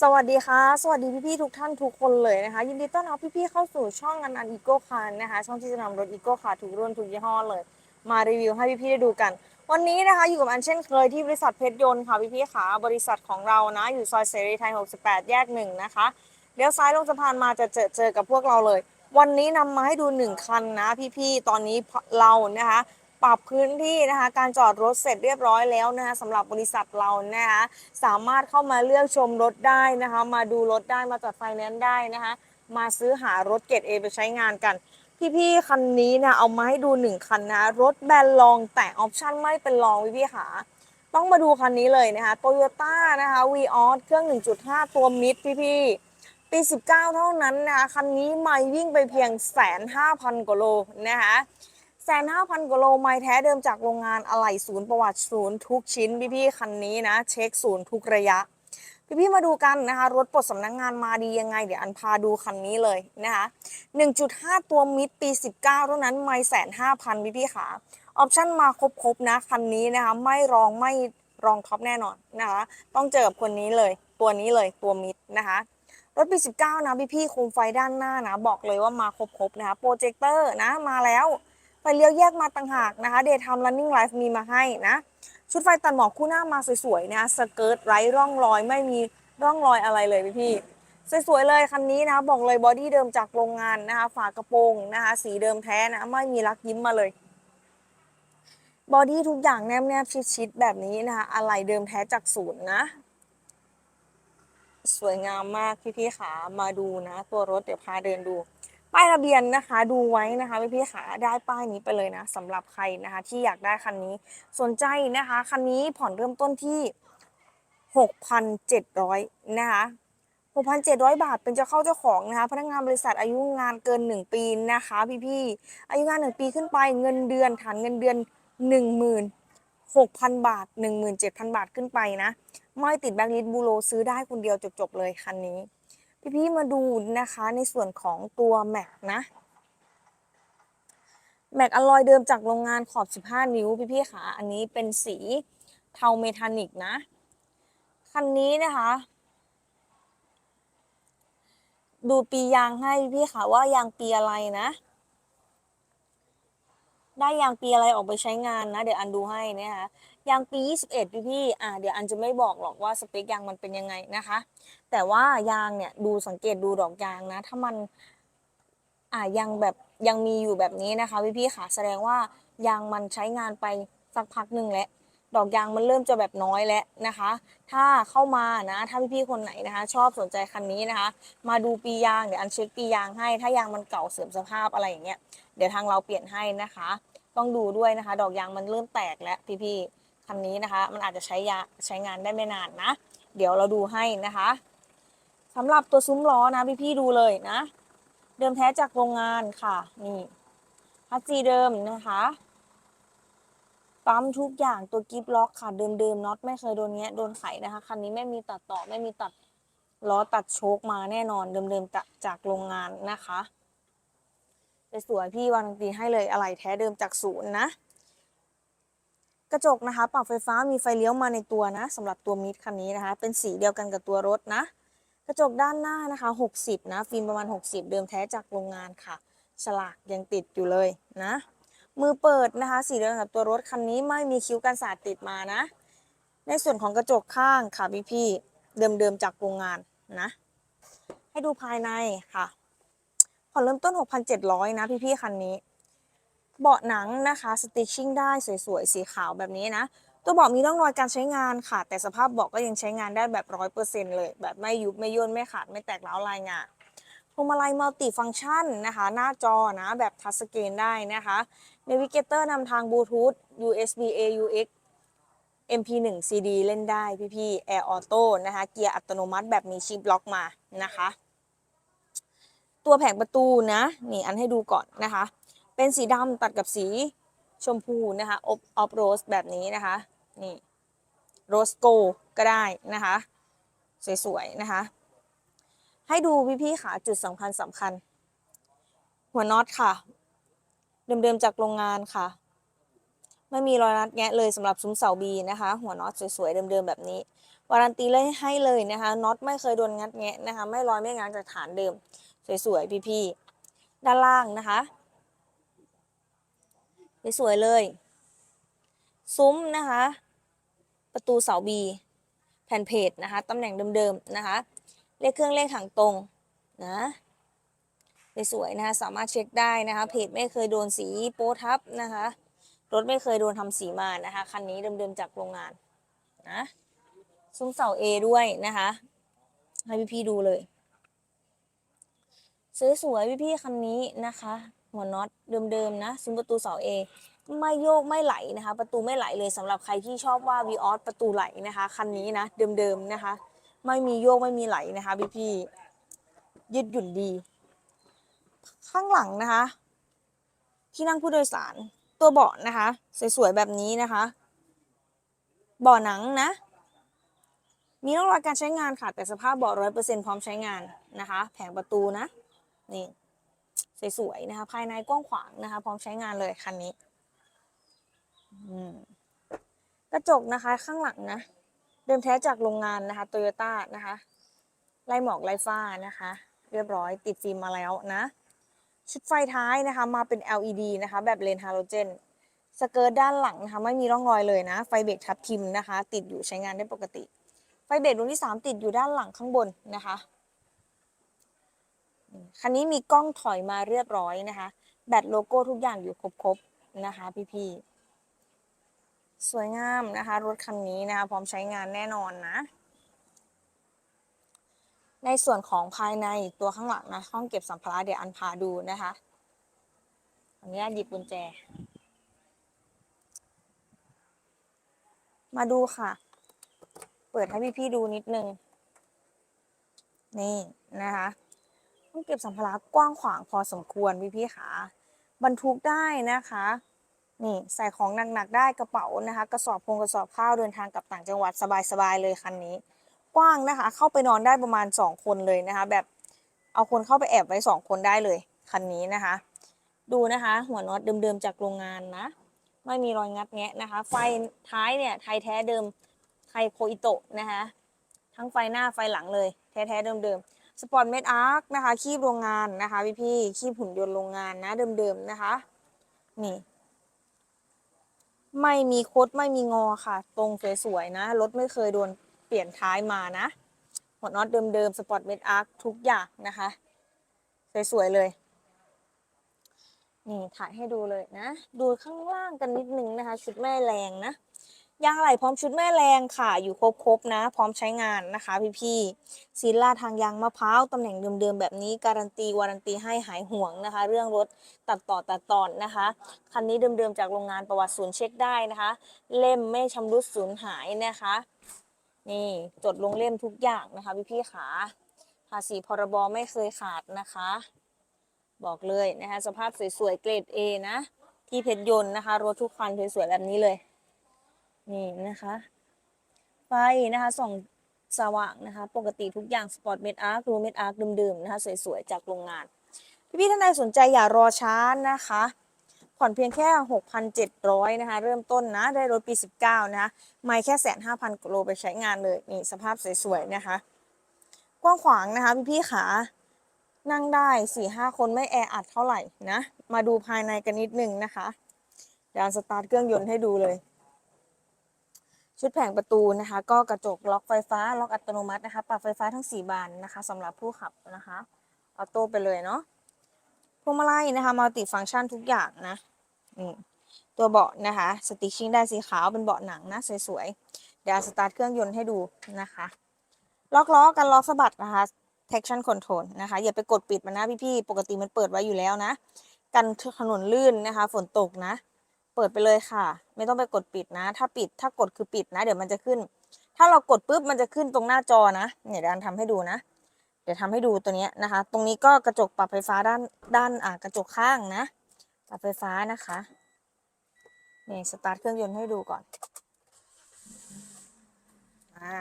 สวัสดีค่ะ สวัสดีพี่ๆทุกท่านทุกคนเลยนะคะ ยินดีต้อนรับพี่ๆเข้าสู่ช่องอันอันอีโก้คาร์นะคะ ช่องที่จะนำรถอีโก้คาร์ทุกรุ่นทุกยี่ห้อเลย มารีวิวให้พี่ๆได้ดูกัน วันนี้นะคะอยู่กับอันเช่นเคยที่บริษัทเพชรยนต์ค่ะพี่ๆค่ะบริษัทของเรานะ อยู่ซอยเสรีไทย 68 แยกหนึ่งนะคะเลี้ยวซ้ายลงสะพานมาจะเจอเจอกับพวกเราเลย วันนี้นำมาให้ดูหนึ่งคันนะ พี่ๆตอนนี้เรานะคะ ปรับพื้นที่นะคะการจอดรถเสร็จเรียบร้อยแล้วนะคะสำหรับบริษัทเรานะคะสามารถเข้ามาเลือกชมรถได้นะคะ มาดูรถได้มาจอดไฟแนนซ์ได้นะคะ มาซื้อหารถเกรดเอไปใช้งานกันพี่ๆคันนี้นะเอามาให้ดูหนึ่งคันนะ รถแบรนด์ลองแต่ออปชั่นไม่เป็นรองพี่ๆค่ะต้องมาดูคันนี้เลยนะคะโตโยต้านะคะวีออสเครื่อง 1.5 ตัวมิดพี่ๆปี 19 เท่านั้นนะคะคันนี้ไม่วิ่งไปเพียงแสนห้าพันกว่าโลนะคะ แสนห้าพันกว่าโลไม่แท้เดิมจากโรงงานอะไหล่ศูนย์ประวัติศูนย์ทุกชิ้น พี่ๆคันนี้นะ เช็คศูนย์ทุกระยะ พี่ๆมาดูกันนะคะ รถปลดสำนักงงานมาดียังไง เดี๋ยวอันพาดูคันนี้เลยนะคะ1.5 ตัวมิดปี 19เท่านั้นไม่แสนห้าพันพี่ๆค่ะออปชั่นมาครบๆนะคันนี้นะคะไม่รองไม่รองท็อปแน่นอนนะคะต้องเจอกับคนนี้เลย ตัวนี้เลยตัวมิดนะคะรถปี 19 นะพี่ๆโคมไฟด้านหน้านะ บอกเลยว่ามาครบๆนะคะโปรเจคเตอร์นะมาแล้ว ไฟเลี้ยวแยกมาต่างหากนะคะ Daytime Running Light มีมาให้นะ ชุดไฟตัดหมอกคู่หน้ามาสวยๆนะสเกิร์ตไร้ร่องรอยไม่มีร่องรอยอะไรเลยพี่พี่สวยๆเลยคันนี้นะบอกเลยบอดี้เดิมจากโรงงานนะคะ ฝากระโปรงนะคะ สีเดิมแท้นะ ไม่มีรักยิ้มมาเลย บอดี้ทุกอย่างแนบๆชิดๆแบบนี้นะคะ อะไรเดิมแท้จากศูนย์นะ สวยงามมากพี่ๆขามาดูนะ ตัวรถเดี๋ยวพาเดินดู ป้ายทะเบียนนะคะดูไว้นะคะพี่พี่ๆขาได้ป้ายนี้ไปเลยนะสำหรับใครนะคะ ที่อยากได้คันนี้สนใจนะคะคันนี้ผ่อนเริ่มต้นที่ 6,700นะคะ6,700 บาทเป็นเจ้าเข้าเจ้าของนะคะ พนักงานบริษัทอายุงานเกิน 1 ปีนะคะ พี่พี่ๆอายุงาน 1 ปีขึ้นไปเงินเดือนฐานเงินเดือน 16,000 บาท 17,000 บาทขึ้นไปนะ ไม่ติดแบงค์ลิสบูโรซื้อได้คนเดียวจบๆเลยคันนี้ พี่ๆมาดูนะคะในส่วนของตัวแม็กนะ แม็กอลลอยเดิมจากโรงงานขอบ 15 นิ้วพี่ๆค่ะอันนี้เป็นสีเทาเมทานิกนะ คันนี้นะคะ ดูปียางให้พี่ๆค่ะว่ายางปีอะไรนะ ได้ยางปีอะไรออกไปใช้งานนะ เดี๋ยวอันดูให้นะคะ ยางปี 21พี่พี่อ่าเดี๋ยวอันจะไม่บอกหรอกว่าสเปคยางมันเป็นยังไงนะคะ แต่ว่ายางเนี่ยดูสังเกตดูดอกยางนะ ถ้ามันอ่ายังแบบยังมีอยู่แบบนี้นะคะพี่พี่ค่ะแสดงว่ายางมันใช้งานไปสักพักหนึ่งแล้วดอกยางมันเริ่มจะแบบน้อยแล้วนะคะ ถ้าเข้ามานะ ถ้าพี่ๆคนไหนนะคะ ชอบสนใจคันนี้นะคะ มาดูปียางเดี๋ยวอันเช็คปียางให้ ถ้ายางมันเก่าเสื่อมสภาพอะไรอย่างเงี้ย เดี๋ยวทางเราเปลี่ยนให้นะคะ ต้องดูด้วยนะคะ ดอกยางมันเริ่มแตกแล้วพี่ๆ คันนี้นะคะ มันอาจจะใช้ยาใช้งานได้ไม่นานนะ เดี๋ยวเราดูให้นะคะสำหรับตัวซุ้มล้อนะพี่ๆดูเลยนะ เดิมแท้จากโรงงานค่ะนี่ฮัตจีเดิมนะคะปั๊มทุกอย่างตัวกิฟล็อกค่ะเดิมๆน็อตไม่เคยโดนเงี้ยโดนไขนะคะคันนี้ไม่มีตัดต่อไม่มีตัดล้อตัดโชคมาแน่นอนเดิมๆจากจากโรงงานนะคะสวยๆพี่วารันตีให้เลยอะไรแท้เดิมจากศูนย์นะ กระจกนะคะปรับไฟฟ้ามีไฟเลี้ยวมาในตัวนะสำหรับตัวมิดคันนี้นะคะ เป็นสีเดียวกันกับตัวรถนะ กระจกด้านหน้านะคะ 60 นะ ฟิล์มประมาณ 60 เดิมแท้จากโรงงานค่ะ ฉลากยังติดอยู่เลยนะ มือเปิดนะคะ สีเดียวกันกับตัวรถคันนี้ไม่มีคิ้วกันสาดติดมานะ ในส่วนของกระจกข้างค่ะพี่พี่ๆเดิมๆจากโรงงานนะ ให้ดูภายในค่ะผ่อนเริ่มต้น 6,700 นะพี่พี่ๆคันนี้ เบาะหนังนะคะสติชชิ่งได้สวยๆ สีขาวแบบนี้นะ ตัวเบาะมีร่องรอยการใช้งานค่ะ แต่สภาพเบาะก็ยังใช้งานได้แบบร้อยเปอร์เซ็นเลย แบบไม่ยุบไม่ย่นไม่ขาดไม่แตกร้าวลายงาพวงมาลัยมัลติฟังก์ชันนะคะ หน้าจอนะแบบทัชสกรีนได้นะคะเนวิเกเตอร์นำทางบลูทูธ USB AUX MP1 CD เล่นได้พี่ๆ Air Auto นะคะ เกียร์อัตโนมัติแบบมีชิปล็อกมานะคะ ตัวแผงประตูนะ นี่อันให้ดูก่อนนะคะ เป็นสีดำตัดกับสีชมพูนะคะออฟออฟโรสแบบนี้นะคะนี่โรสโกก็ได้นะคะ สวยๆนะคะ ให้ดูพี่ๆค่ะจุดสำคัญสำคัญ หัวน็อตค่ะ เดิมๆจากโรงงานค่ะ ไม่มีรอยรัดแงะเลยสำหรับซุ้มเสาบีนะคะ หัวน็อตสวยๆเดิมๆแบบนี้วารันตีเลยให้เลยนะคะน็อตไม่เคยโดนงัดแงะนะคะ ไม่ลอยไม่ง้างจากฐานเดิม สวยๆพี่ๆด้านล่างนะคะ สวยเลย ซุ้มนะคะ ประตูเสาบีแผ่นเพจนะคะตำแหน่งเดิมๆนะคะ เลขเครื่องเลขถังตรงนะสวยๆนะคะสามารถเช็คได้นะคะเพจไม่เคยโดนสีโป๊ทับนะคะรถไม่เคยโดนทำสีมานะคะคันนี้เดิมๆจากโรงงานนะซุ้มเสา A ด้วยนะคะให้พี่ๆดูเลยสวยๆพี่ๆคันนี้นะคะ หัวน็อตเดิมๆนะซุ้มประตูเสา A ไม่โยกไม่ไหลนะคะ ประตูไม่ไหลเลยสำหรับใครที่ชอบว่าวีออสประตูไหลนะคะคันนี้นะเดิมๆนะคะ ไม่มีโยกไม่มีไหลนะคะพี่ๆยืดหยุ่นดี ข้างหลังนะคะ ที่นั่งผู้โดยสารตัวเบาะนะคะ สวยๆแบบนี้นะคะเบาะหนังนะ มีร่องรอยการใช้งานค่ะแต่สภาพเบาะร้อยเปอร์เซ็นพร้อมใช้งานนะคะ แผงประตูนะนี่ สวยๆนะคะ ภายในกว้างขวางนะคะ พร้อมใช้งานเลยคันนี้กระจกนะคะข้างหลังนะ เดิมแท้จากโรงงานนะคะโตโยต้านะคะไล่หมอกไล่ฟ้านะคะ เรียบร้อยติดฟิล์มมาแล้วนะ ชุดไฟท้ายนะคะ มาเป็น LED นะคะ แบบเลนฮาโลเจนสเกิร์ตด้านหลังนะคะ ไม่มีร่องรอยเลยนะ ไฟเบรกทับทิมนะคะ ติดอยู่ใช้งานได้ปกติ ไฟเบรกดวงที่ 3 ติดอยู่ด้านหลังข้างบนนะคะ คันนี้มีกล้องถอยมาเรียบร้อยนะคะ แบตโลโก้ทุกอย่างอยู่ครบๆนะคะ พี่ๆ สวยงามนะคะ รถคันนี้นะคะ พร้อมใช้งานแน่นอนนะ ในส่วนของภายในตัวข้างหลังนะ ห้องเก็บสัมภาระเดี๋ยวอันพาดูนะคะขออนุญาตหยิบกุญแจ มาดูค่ะ เปิดให้พี่ๆดูนิดนึง นี่นะคะ ห้องเก็บสัมภาระกว้างขวางพอสมควรพี่ๆค่ะบรรทุกได้นะคะนี่ใส่ของหนักๆได้กระเป๋านะคะ กระสอบพงกระสอบข้าวเดินทางกลับต่างจังหวัดสบายๆเลยคันนี้ กว้างนะคะ เข้าไปนอนได้ประมาณ 2 คนเลยนะคะ แบบเอาคนเข้าไปแอบไว้ 2 คนได้เลยคันนี้นะคะ ดูนะคะ หัวน็อตเดิมๆจากโรงงานนะ ไม่มีรอยงัดแงะนะคะ ไฟท้ายเนี่ยไทยแท้เดิมไทยโคอิโตะนะคะทั้งไฟหน้าไฟหลังเลย แท้ๆเดิมๆ สปอร์ตเมดอาร์คนะคะ คีบโรงงานนะคะพี่ๆคีบหุ่นยนต์โรงงานนะเดิมๆนะคะ นี่ ไม่มีคดไม่มีงอค่ะ ตรงสวยๆนะ รถไม่เคยโดนเปลี่ยนท้ายมานะหัวน็อตเดิมๆสปอร์ตเมดอาร์คทุกอย่างนะคะ สวยๆเลย นี่ถ่ายให้ดูเลยนะ ดูข้างล่างกันนิดนึงนะคะ ชุดแม่แรงนะ ยางไหล่พร้อมชุดแม่แรงค่ะ อยู่ครบๆนะ พร้อมใช้งานนะคะ พี่ๆซีล่าทางยางมะพร้าวตำแหน่งเดิมๆแบบนี้การันตีวารันตีให้หายห่วงนะคะ เรื่องรถตัดต่อตัดตอนนะคะคันนี้เดิมๆจากโรงงานประวัติศูนย์เช็คได้นะคะ เล่มไม่ชำรุดสูญหายนะคะ นี่จดลงเล่มทุกอย่างนะคะ พี่ๆขาภาษีพรบไม่เคยขาดนะคะ บอกเลยนะคะ สภาพสวยๆเกรด A นะ ที่เพชรยนต์นะคะรถทุกคันสวยๆแบบนี้เลย นี่นะคะ ไฟนะคะส่องสว่างนะคะ ปกติทุกอย่างสปอร์ตเมดอาร์ครูเมดอาร์คเดิมๆนะคะ สวยๆ จากโรงงาน พี่ๆท่านใดสนใจอย่ารอช้านะคะ ผ่อนเพียงแค่ 6,700 นะคะ เริ่มต้นนะ ได้รถปี 19 นะคะ ไม่แค่แสนห้าพันกิโลไปใช้งานเลย นี่สภาพสวยๆ นะคะ กว้างขวางนะคะ พี่ๆขานั่งได้สี่ห้าคนไม่แออัดเท่าไหร่นะ มาดูภายในกันนิดนึงนะคะเดี๋ยวสตาร์ทเครื่องยนต์ให้ดูเลย ชุดแผงประตูนะคะ ก็กระจกล็อกไฟฟ้า ล็อกอัตโนมัตินะคะ ปรับไฟฟ้าทั้ง 4 บานนะคะสำหรับผู้ขับนะคะออโต้ไปเลยเนาะพวงมาลัยนะคะมัลติฟังก์ชันทุกอย่างนะตัวเบาะนะคะสติชชิ่งได้สีขาวเป็นเบาะหนังนะสวยๆเดี๋ยวสตาร์ทเครื่องยนต์ให้ดูนะคะล็อกล้อกันล้อสะบัดนะคะ traction control นะคะอย่าไปกดปิดมันนะพี่ๆปกติมันเปิดไว้อยู่แล้วนะ กันถนนลื่นนะคะ ฝนตกนะ เปิดไปเลยค่ะ ไม่ต้องไปกดปิดนะ ถ้าปิดถ้ากดคือปิดนะ เดี๋ยวมันจะขึ้น ถ้าเรากดปุ๊บมันจะขึ้นตรงหน้าจอนะเนี่ยเดี๋ยวอันทำให้ดูนะ เดี๋ยวทำให้ดูตัวนี้นะคะ ตรงนี้ก็กระจกปรับไฟฟ้าด้านด้านอ่ากระจกข้างนะ ปรับไฟฟ้านะคะนี่สตาร์ทเครื่องยนต์ให้ดูก่อนอ่า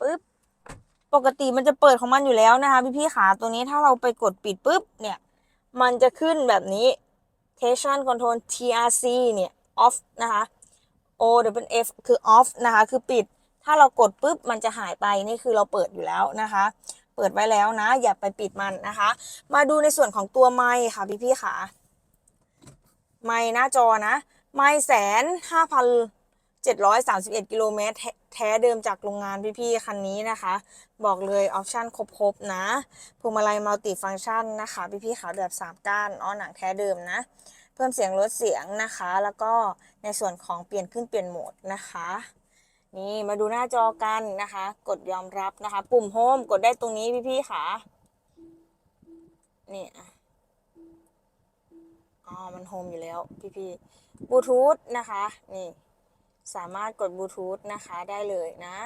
ปึ๊บปกติมันจะเปิดของมันอยู่แล้วนะคะ พี่พี่ขาตัวนี้ถ้าเราไปกดปิดปุ๊บเนี่ย มันจะขึ้นแบบนี้ Tension Control TRC เนี่ย off นะคะ O W F คือ off นะคะ คือปิด ถ้าเรากดปุ๊บมันจะหายไป นี่คือเราเปิดอยู่แล้วนะคะ เปิดไว้แล้วนะ อย่าไปปิดมันนะคะ มาดูในส่วนของตัวไม้ค่ะพี่พี่ๆค่ะ ไม้หน้าจอนะ ไม้แสนห้าพัน เจ็ดร้อยสามสิบเอ็ดกิโลเมตรแท้เดิมจากโรงงานพี่พี่ๆคันนี้นะคะ บอกเลยออปชั่นครบๆนะพวงมาลัยมัลติฟังก์ชันนะคะพี่พี่ๆขาแบบสามก้านอ้อหนังแท้เดิมนะ เพิ่มเสียงลดเสียงนะคะ แล้วก็ในส่วนของเปลี่ยนขึ้นเปลี่ยนโหมดนะคะนี่มาดูหน้าจอกันนะคะ กดยอมรับนะคะ ปุ่มโฮมกดได้ตรงนี้พี่ๆค่ะนี่อ๋อมันโฮมอยู่แล้วพี่ๆบลูทูธนะคะ นี่ สามารถกดบลูทูธนะคะได้เลยนะ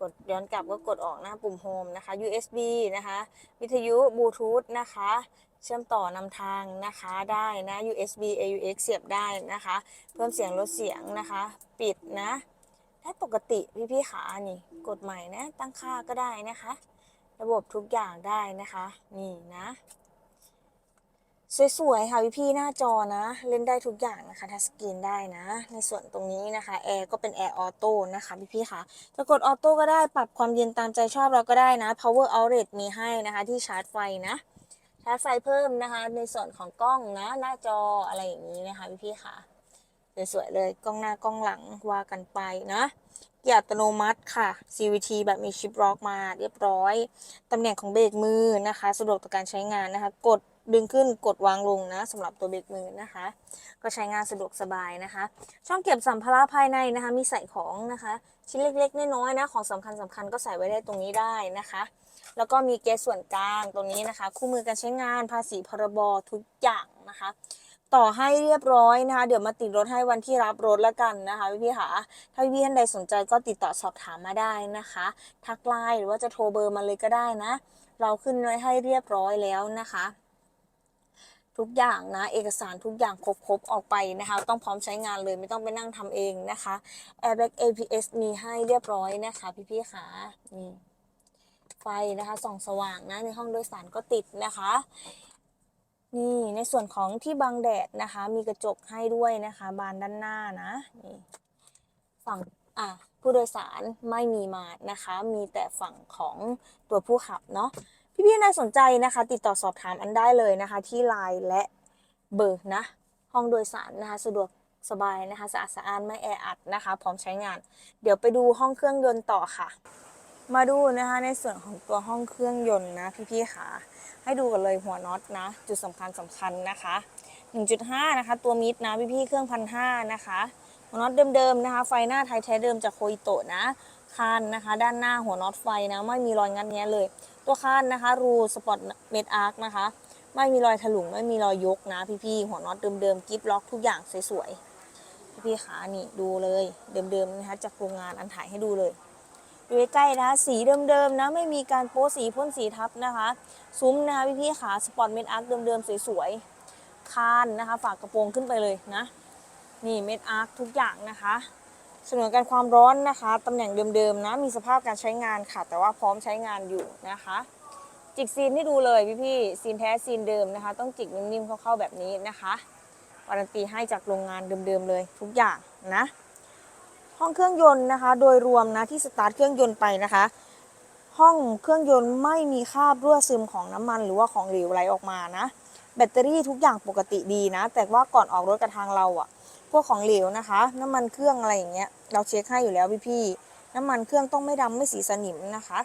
กดย้อนกลับก็กดออกหน้าปุ่มโฮมนะคะ USB นะคะ วิทยุบลูทูธนะคะ เชื่อมต่อนำทางนะคะได้นะ USB AUX เสียบได้นะคะ เพิ่มเสียงลดเสียงนะคะ ปิดนะได้ปกติพี่พี่ๆขานี่ กดใหม่นะ ตั้งค่าก็ได้นะคะ ระบบทุกอย่างได้นะคะ นี่นะ สวยๆค่ะพี่พี่ๆหน้าจอนะ เล่นได้ทุกอย่างนะคะทัชสกรีนได้นะ ในส่วนตรงนี้นะคะแอร์ก็เป็นแอร์ออโต้นะคะพี่พี่ๆค่ะจะกดออโต้ก็ได้ปรับความเย็นตามใจชอบเราก็ได้นะ power outlet มีให้นะคะที่ชาร์จไฟนะชาร์จไฟเพิ่มนะคะ ในส่วนของกล้องนะหน้าจออะไรอย่างนี้นะคะพี่พี่ๆค่ะสวยๆเลยกล้องหน้ากล้องหลังว่ากันไปนะเกียร์อัตโนมัติค่ะ CVT แบบมีชิปล็อกมาเรียบร้อย ตำแหน่งของเบรกมือนะคะ สะดวกต่อการใช้งานนะคะ กด ดึงขึ้นกดวางลงนะสำหรับตัวเบรกมือนะคะ ก็ใช้งานสะดวกสบายนะคะ ช่องเก็บสัมภาระภายในนะคะ มีใส่ของนะคะ ชิ้นเล็กๆน้อยๆนะของสำคัญสคัญก็ใส่ไว้ได้ตรงนี้ได้นะคะ แล้วก็มีเกสส่วนกลางตรงนี้นะคะ คู่มือการใช้งานภาษีพรบทุกอย่างนะคะ ต่อให้เรียบร้อยนะคะ เดี๋ยวมาติดรถให้วันที่รับรถแล้วกันนะคะพี่ๆค่ะถ้าพี่ท่านใดสนใจก็ติดต่อสอบถามมาได้นะคะ ทักไลน์หรือว่าจะโทรเบอร์มาเลยก็ได้นะ เราขึ้นไว้ให้เรียบร้อยแล้วนะคะ ทุกอย่างนะเอกสารทุกอย่างครบๆออกไปนะคะ ต้องพร้อมใช้งานเลยไม่ต้องไปนั่งทำเองนะคะ Airbag APS มีให้เรียบร้อยนะคะพี่ๆค่ะนี่ไฟนะคะส่องสว่างนะในห้องโดยสารก็ติดนะคะนี่ในส่วนของที่บังแดดนะคะ มีกระจกให้ด้วยนะคะ บานด้านหน้านะนี่ฝั่งอะผู้โดยสารไม่มีมานะคะ มีแต่ฝั่งของตัวผู้ขับเนาะ พี่ๆน่าสนใจนะคะ ติดต่อสอบถามอันได้เลยนะคะ ที่ไลน์และเบอร์นะ ห้องโดยสารนะคะ สะดวกสบายนะคะสะอาดสะอ้านไม่แออัดนะคะ พร้อมใช้งาน เดี๋ยวไปดูห้องเครื่องยนต์ต่อค่ะ มาดูนะคะในส่วนของตัวห้องเครื่องยนต์นะพี่ๆค่ะ ให้ดูกันเลยหัวน็อตนะ จุดสำคัญสำคัญนะคะ 1.5 นะคะ ตัวมิดนะพี่ๆเครื่องพันห้านะคะหัวน็อตเดิมๆนะคะ ไฟหน้าไทยแท้เดิมจากโคอิโตะนะ คานนะคะ ด้านหน้าหัวน็อตไฟนะไม่มีรอยงัดแงะเลย ตัวคานนะคะ รูสปอร์ตเมดอาร์คนะคะ ไม่มีรอยถลุงไม่มีรอยยกนะพี่ๆหัวน็อตเดิมๆกิฟล็อกทุกอย่างสวยๆพี่ๆขานี่ดูเลยเดิมๆนะคะจากโรงงานอันถ่ายให้ดูเลยดูใกล้ๆนะคะสีเดิมๆนะไม่มีการโป๊สีพ่นสีทับนะคะซุ้มนะคะพี่ๆขาสปอร์ตเมดอาร์คเดิมๆสวยๆคานนะคะ ฝากกระโปรงขึ้นไปเลยนะ นี่เมดอาร์คทุกอย่างนะคะ สนวนการความร้อนนะคะตำแหน่งเดิมๆนะ มีสภาพการใช้งานค่ะ แต่ว่าพร้อมใช้งานอยู่นะคะ จิกซีนให้ดูเลยพี่ๆซีนแท้ซีนเดิมนะคะ ต้องจิกนิ่มๆเข้าๆแบบนี้นะคะการันตีให้จากโรงงานเดิมๆเลย ทุกอย่างนะห้องเครื่องยนต์นะคะ โดยรวมนะที่สตาร์ทเครื่องยนต์ไปนะคะ ห้องเครื่องยนต์ไม่มีคราบรั่วซึมของน้ำมัน หรือว่าของเหลวไหลออกมานะ แบตเตอรี่ทุกอย่างปกติดีนะ แต่ว่าก่อนออกรถกับทางเราอะ พวกของเหลวนะคะ น้ำมันเครื่องอะไรอย่างเงี้ย เราเช็คให้อยู่แล้วพี่ๆน้ำมันเครื่องต้องไม่ดำไม่สีสนิมนะคะ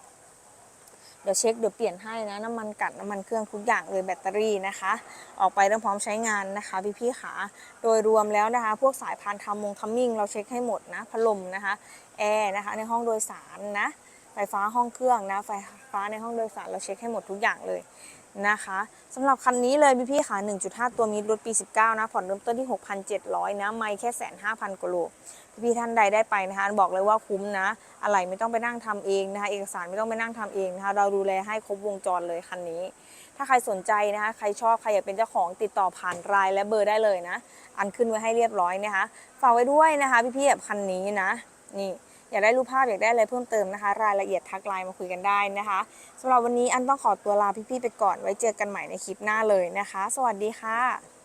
เดี๋ยวเช็คเดี๋ยวเปลี่ยนให้นะน้ำมันกัดน้ำมันเครื่องทุกอย่างเลยแบตเตอรี่นะคะ ออกไปต้องพร้อมใช้งานนะคะ พี่ๆขาโดยรวมแล้วนะคะ พวกสายพานทำมงทัมมิ่งเราเช็คให้หมดนะพัดลมนะคะแอร์นะคะในห้องโดยสารนะไฟฟ้าห้องเครื่องนะไฟฟ้าในห้องโดยสารเราเช็คให้หมดทุกอย่างเลย นะคะสำหรับคันนี้เลยพี่ๆค่ะ 1.5 ตัวมิดรถปี 19 นะ ผ่อนเริ่มต้นที่ 6,700 นะ ไม่แค่แสนห้าพันกว่าโลพี่ๆท่านใดได้ไปนะคะ บอกเลยว่าคุ้มนะ อะไรไม่ต้องไปนั่งทำเองนะคะ เอกสารไม่ต้องไปนั่งทำเองนะคะ เราดูแลให้ครบวงจรเลยคันนี้ ถ้าใครสนใจนะคะ ใครชอบ ใครอยากเป็นเจ้าของติดต่อผ่านรายและเบอร์ได้เลยนะ อันขึ้นไว้ให้เรียบร้อยนะคะ ฝากไว้ด้วยนะคะ พี่ๆแบบคันนี้นะ นี่ อยากได้รูปภาพอยากได้อะไรเพิ่มเติมนะคะ รายละเอียดทักไลน์มาคุยกันได้นะคะสำหรับวันนี้อันต้องขอตัวลาพี่ๆไปก่อนไว้เจอกันใหม่ในคลิปหน้าเลยนะคะ สวัสดีค่ะ